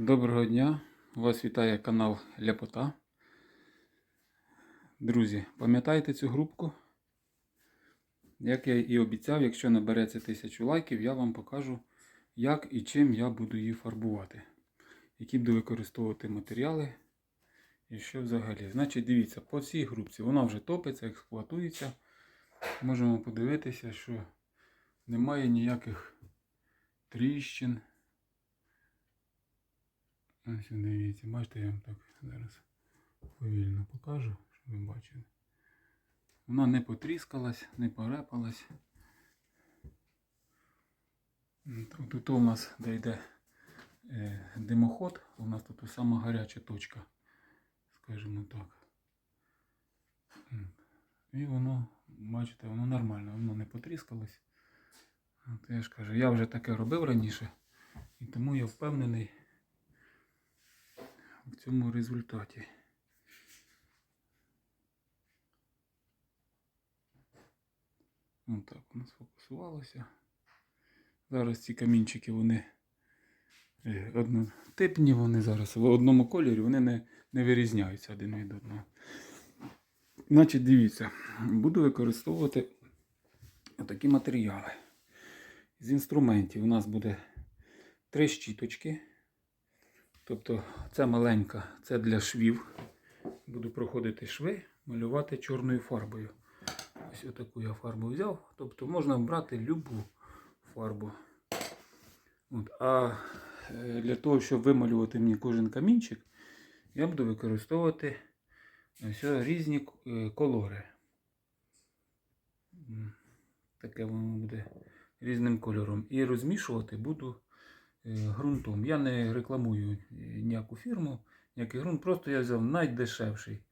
Доброго дня! Вас вітає канал Ляпота. Друзі, пам'ятаєте цю групку? Як я і обіцяв, якщо набереться тисячу лайків, я вам покажу, як і чим я буду її фарбувати. Які буду використовувати матеріали. І що взагалі. Значить, дивіться, по цій групці вона вже топиться, експлуатується. Можемо подивитися, що немає ніяких тріщин. Ось дивіться, бачите, я вам так зараз повільно покажу, щоб ви бачили. Вона не потріскалась, не порепалась. Тут, у нас де йде е, димоход, у нас тут сама гаряча точка, скажімо так. І воно, бачите, воно нормально, воно не потріскалось. От я ж кажу, я вже таке робив раніше, і тому я впевнений в цьому результаті. Ось так воно сфокусувалося. Зараз ці камінчики вони е, однотипні, вони зараз в одному кольорі, вони не, не вирізняються один від одного. Значить, дивіться, буду використовувати такі матеріали. З інструментів у нас буде три щіточки. Тобто це маленька, це для швів. Буду проходити шви, малювати чорною фарбою. Ось отаку я фарбу взяв. Тобто можна брати любу фарбу. От. А е, для того, щоб вималювати мені кожен камінчик, я буду використовувати ось різні е, колори. Таке воно буде різним кольором. І розмішувати буду ґрунтом. Я не рекламую е, ніяку фірму, ніякий ґрунт. Просто я взяв найдешевший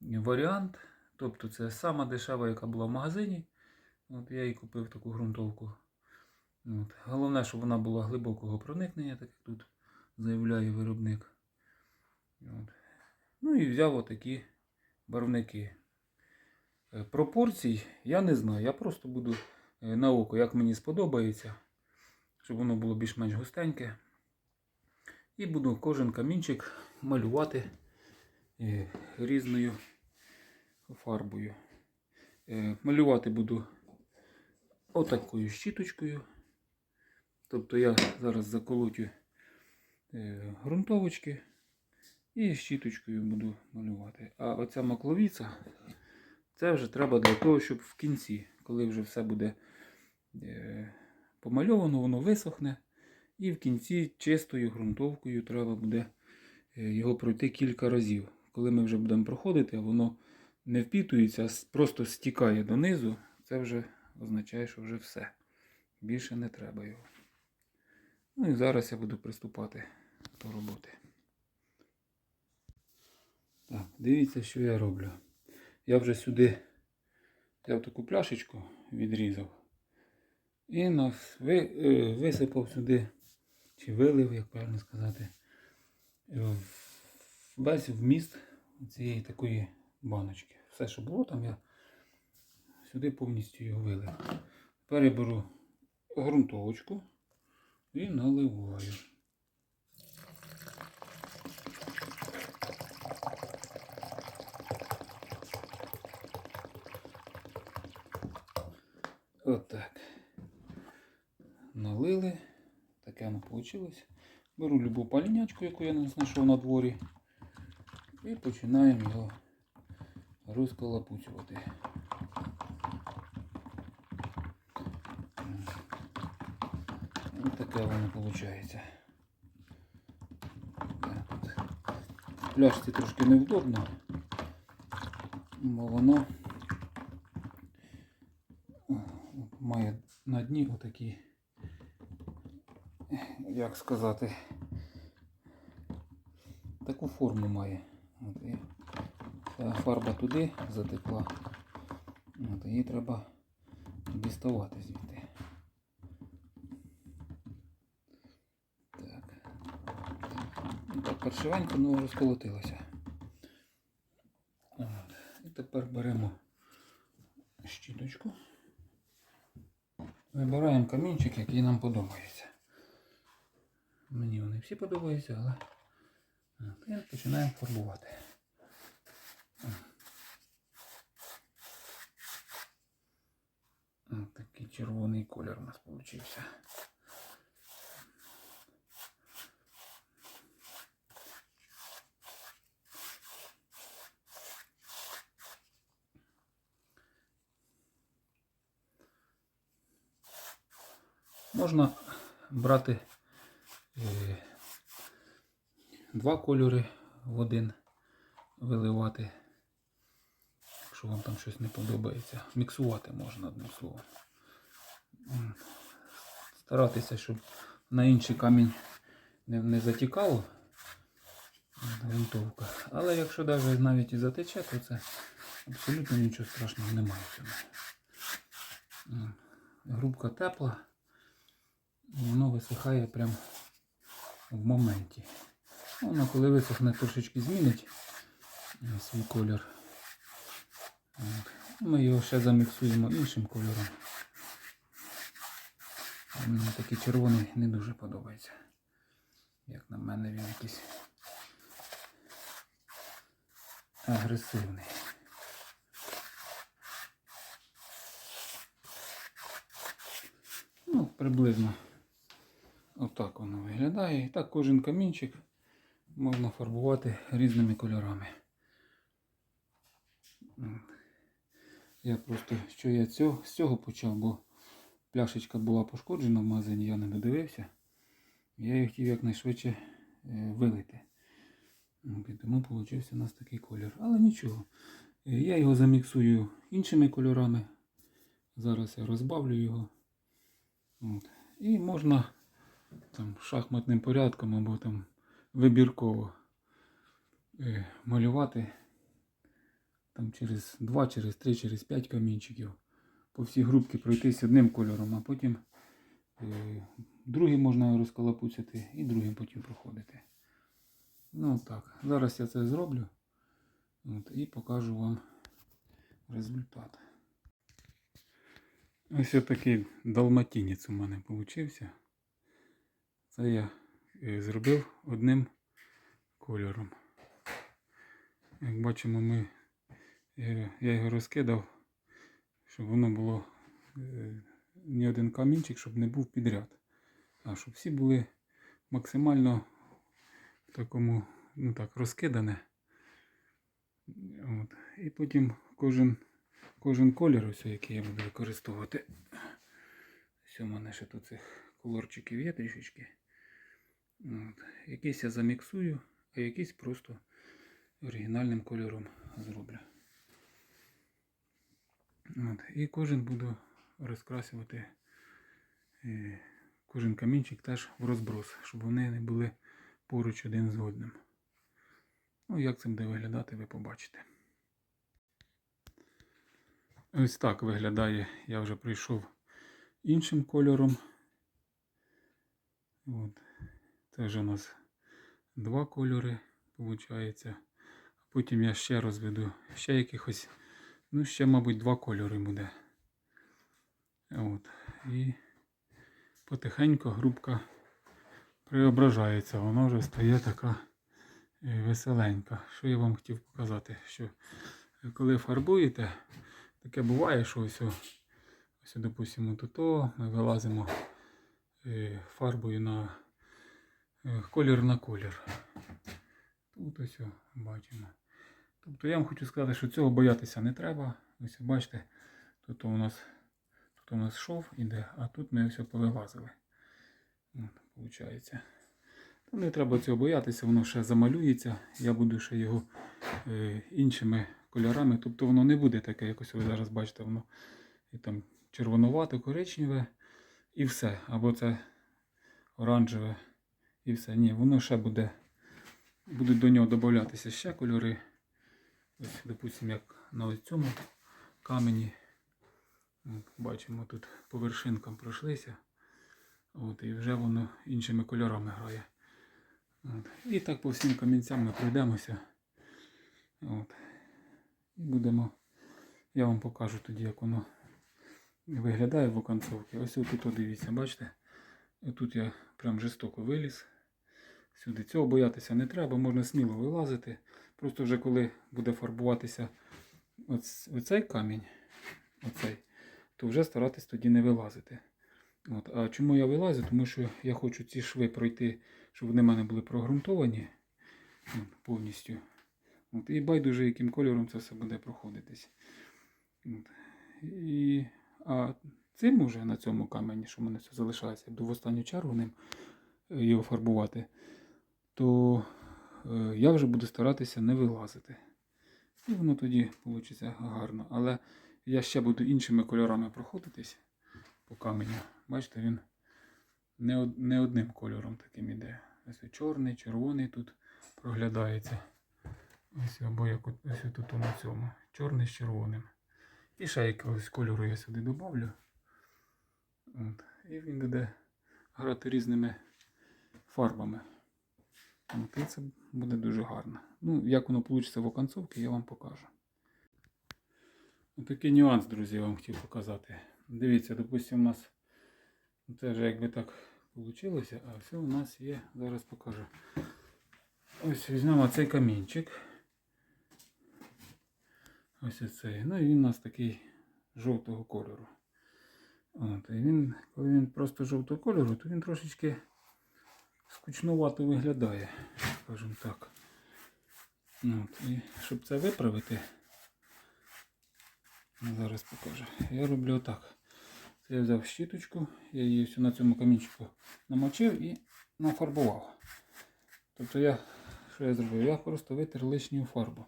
варіант. Тобто це сама дешева, яка була в магазині. От Я її купив таку ґрунтовку. От. Головне, щоб вона була глибокого проникнення, так як тут заявляє виробник. От. Ну і взяв отакі барвники. Е, Пропорцій я не знаю. Я просто буду е, на око, як мені сподобається, щоб воно було більш-менш густеньке. І буду кожен камінчик малювати е, різною фарбою. Е, Малювати буду отакою щіточкою. Тобто я зараз заколотю е, ґрунтовочки і щіточкою буду малювати. А оця макловіця, це вже треба для того, щоб в кінці, коли вже все буде е, помальовано, воно висохне. І в кінці чистою ґрунтовкою треба буде е, його пройти кілька разів. Коли ми вже будемо проходити, воно не впітується, а просто стікає донизу, це вже означає, що вже все. Більше не треба його. Ну і зараз я буду приступати до роботи. Так, дивіться, що я роблю. Я вже сюди взяв таку пляшечку, відрізав. І нас е, висипав сюди, чи вилив, як правильно сказати, весь вміст цієї такої баночки. Все, що було там, я сюди повністю його вилив. Тепер я беру ґрунтовочку і наливаю. Отак. Налили. Таке воно вийшло. Беру любу палінячку, яку я не знайшов на дворі. І починаємо його розколопуцювати. Ось таке воно виходить. Пляшці трошки невдобно, бо воно має на дні отакі, як сказати, таку форму має. От, і фарба туди затекла. От, її треба діставати звідти. Так. Ну, Так, паршивенько, ну розколотилося. От. І тепер беремо щіточку. Вибираємо камінчик, який нам подобається. Мені вони всі подобаються, але починаємо фарбувати. Ось такий червоний колір у нас получився. Можна брати е, два кольори в один, виливати, якщо вам там щось не подобається. Міксувати можна одним словом. Старатися, щоб на інший камінь не, не затікало грунтовка. Але якщо навіть, навіть і затече, то це абсолютно нічого страшного немає. Грубка тепла. Воно висихає прямо в моменті. Ну, Воно коли висохне, трошечки змінить е, свій колір. Ми його ще заміксуємо іншим кольором. Мені такий червоний не дуже подобається. Як на мене він якийсь агресивний. Ну, приблизно отак воно виглядає. І так кожен камінчик можна фарбувати різними кольорами. Я просто, що я цього, з цього почав, бо пляшечка була пошкоджена в магазині, я не додивився. Я її хотів якнайшвидше е, вилити. Тому вийшов у нас такий колір. Але нічого. Е, Я його заміксую іншими кольорами. Зараз я розбавлю його. От. І можна там шахматним порядком або там вибірково е, малювати там через 2, через 3, через 5 камінчиків. По всій групці пройтись одним кольором, а потім е, другим можна розколопуцяти і другим потім проходити. Ну так, зараз я це зроблю от, і покажу вам результат. Ось такий далматінець у мене вийшов. Це я зробив одним кольором. Як бачимо, ми, е, я його розкидав, щоб воно було е, ні один камінчик, щоб не був підряд. А щоб всі були максимально в такому, ну так, розкидане. От. І потім кожен кожен колір, ось який я буду використовувати. Ось у мене ще тут цих колорчиків є трішечки. Якийсь я заміксую, а якийсь просто оригінальним кольором зроблю. От. І кожен буду розкрасувати е, кожен камінчик теж в розброс, щоб вони не були поруч один з одним. Ну, як це буде виглядати, ви побачите. Ось так виглядає, я вже прийшов іншим кольором. От. Це вже у нас два кольори, виходить. Потім я ще розведу ще якихось, ну, ще, мабуть, два кольори буде. От. І потихеньку грубка преображається, вона вже стає така е, веселенька. Що я вам хотів показати? Що коли фарбуєте, таке буває, що ось, ось допустимо, тут ми вилазимо е, фарбою на колір на колір. Тут ось бачимо. Тобто я вам хочу сказати, що цього боятися не треба. Ось бачите, тут у нас тут у нас шов іде, а тут ми все повилазили. От, виходить. Не треба цього боятися, воно ще замалюється. Я буду ще його е, іншими кольорами. Тобто воно не буде таке, якось ви зараз бачите, воно і там червонувато, коричневе і все. Або це оранжеве і все. Ні, воно ще буде. Будуть до нього додатися ще кольори. Ось, допустимо, як на цьому камені. Бачимо, тут по вершинкам пройшлися. От, і вже воно іншими кольорами грає. От. І так по всім камінцям ми пройдемося. От. І будемо. Я вам покажу тоді, як воно виглядає в оконцовці. Ось тут дивіться, бачите? Тут я прям жорстоко виліз. сюди. Цього боятися не треба, можна сміло вилазити. Просто вже коли буде фарбуватися оц- оцей камінь, оцей, то вже старатись тоді не вилазити. От. А чому я вилазю? Тому що я хочу ці шви пройти, щоб вони в мене були прогрунтовані повністю. От. І байдуже, яким кольором це все буде проходитись. От. І, а цим уже на цьому камені, що в мене все залишається, я буду в останню чергу ним е, його фарбувати, то е, я вже буду старатися не вилазити. І воно тоді вийде гарно. Але я ще буду іншими кольорами проходитись по каменю. Бачите, він не, не одним кольором таким іде. Ось чорний, червоний тут проглядається. Ось або як ось тут на цьому. Чорний з червоним. І ще якогось кольору я сюди додавлю. І він буде грати різними фарбами. І це буде дуже гарно. Ну, як воно вийде в оконцовці, я вам покажу. Такий нюанс, друзі, я вам хотів показати. Дивіться, допустимо, у нас це вже якби так вийшло, а все у нас є, зараз покажу. Ось візьмемо цей камінчик. Ось оцей. Ну і він у нас такий жовтого кольору. От, і він, коли він просто жовтого кольору, то він трошечки скучнувато виглядає, скажімо так. От, і щоб це виправити, зараз покажу. Я роблю отак. Це я взяв щіточку, я її всю на цьому камінчику намочив і нафарбував. Тобто я, що я зробив? Я просто витер лишню фарбу.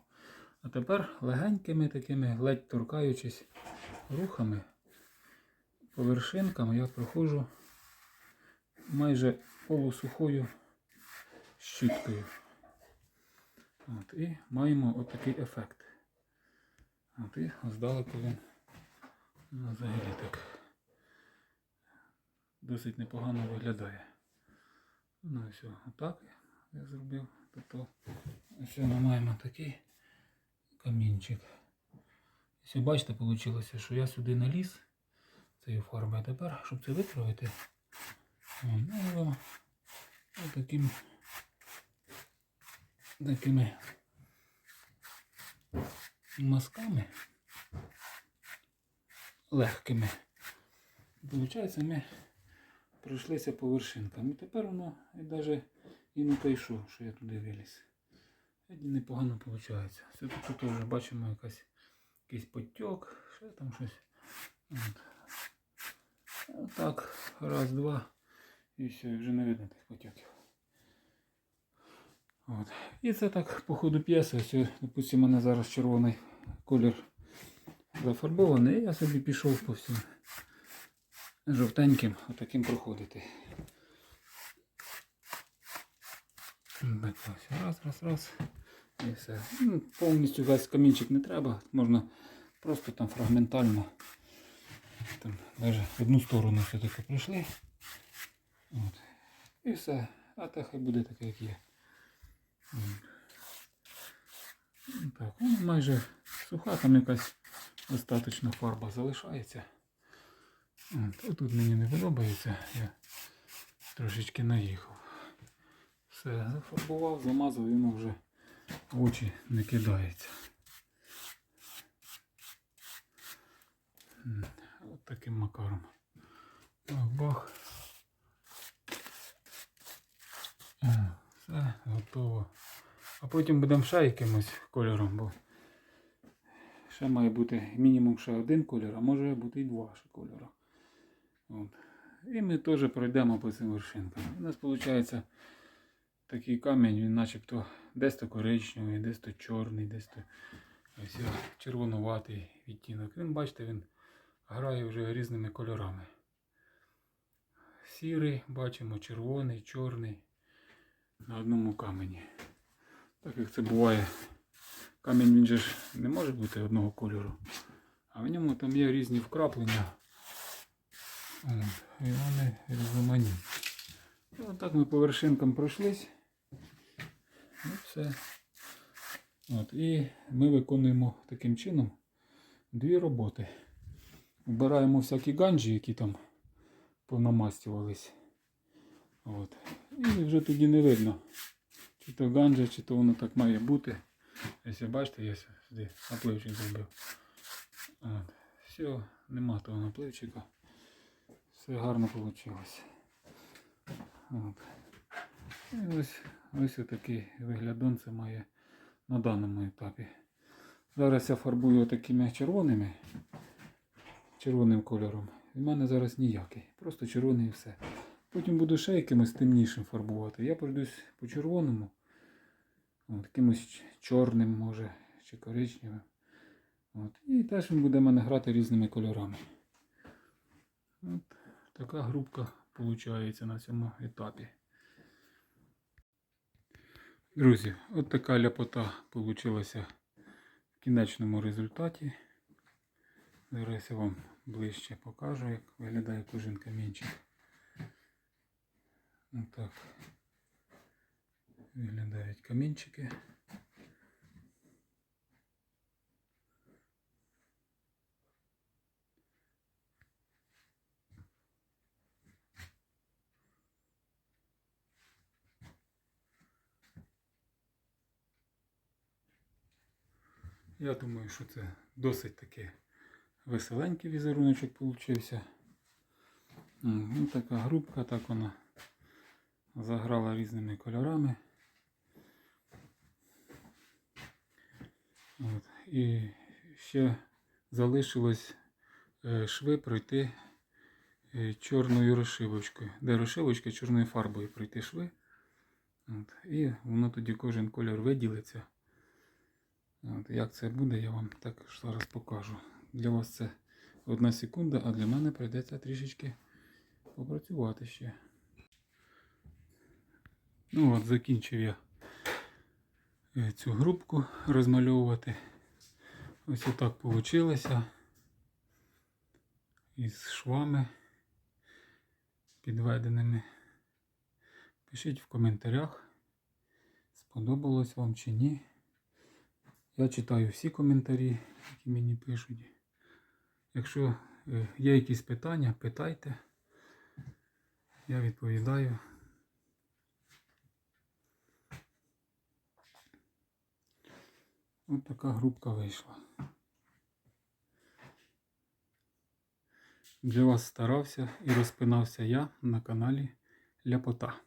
А тепер легенькими такими, ледь торкаючись рухами по вершинкам, я проходжу майже полусухою щіткою. От, і маємо отакий ефект. От, і здалеку він ну, взагалі так досить непогано виглядає. Ну і все, отак я зробив. Тобто ось ми маємо такий камінчик. Ось бачите, вийшло, що я сюди наліз фарбою. А тепер, щоб це виправити, о, ну, таким такими мазками легкими. Получається, ми пройшлися по вершинкам. І тепер воно і навіть і не той що, я туди виліз. Тоді непогано виходить. Все тут, вже бачимо якась, якийсь потік, ще там щось. Отак, раз, два. І все, і вже не видно тих потіків. От. І це так по ходу п'єси. Ось, допустимо, у мене зараз червоний колір зафарбований. і Я собі пішов по всім жовтеньким, отаким проходити. Так, раз, раз, раз. І все. Ну, повністю весь камінчик не треба. Можна просто там фрагментально. Там навіть в одну сторону все-таки прийшли. От. І все. А те хай буде таке, як є. Ну, Так, ну, майже суха, там якась остаточна фарба залишається. От, отут мені не подобається. Я трошечки наїхав. Все, зафарбував, замазав, воно вже в очі не кидається. От таким макаром. Бах. Все, готово. А потім будемо ще якимось кольором, бо ще має бути мінімум ще один кольор, а може бути і два ще кольори. От. І ми теж пройдемо по цим вершинкам. У нас виходить такий камінь, він начебто десь то коричневий, десь то чорний, десь то ось червонуватий відтінок. Він, бачите, він грає вже різними кольорами. Сірий, бачимо, червоний, чорний на одному камені. Так як це буває, камінь він же ж не може бути одного кольору, а в ньому там є різні вкраплення. От, І вони різноманітні. І отак ми по вершинкам пройшлись. І все. От, і ми виконуємо таким чином дві роботи. Вбираємо всякі ганджі, які там понамастювались. От. І вже тоді не видно, Чи то ганджа, чи то воно так має бути. Ось бачите, я сюди напливчик зробив. От. Все, нема того напливчика. Все гарно вийшло. От. І ось, ось отакий виглядон це має на даному етапі. Зараз я фарбую такими червоними, червоним кольором. У мене зараз ніякий. Просто червоний і все. Потім буду ще якимось темнішим фарбувати. Я пройдусь по червоному. От, якимось чорним, може, чи коричневим. От. І теж він буде в мене грати різними кольорами. От така групка виходить на цьому етапі. Друзі, от така ляпота вийшла в кінечному результаті. Зараз я вам ближче покажу, як виглядає кожен камінчик. Отак виглядають камінчики. Я думаю, що це досить таки веселенький візеруночок получився. М, Ну, така грубка, так вона заграла різними кольорами. От. І ще залишилось е, шви пройти е, чорною розшивочкою. Де розшивочка чорною фарбою пройти шви. От. І воно тоді кожен кольор виділиться. От, як це буде, я вам також зараз покажу. Для вас це одна секунда, а для мене прийдеться трішечки попрацювати ще. Ну от, закінчив я е, цю грубку розмальовувати. Ось отак вийшло. Із швами підведеними. Пишіть в коментарях, сподобалось вам чи ні. Я читаю всі коментарі, які мені пишуть. Якщо е, є якісь питання, питайте. Я відповідаю. Ось така групка вийшла. Для вас старався і розпинався я на каналі Ляпота.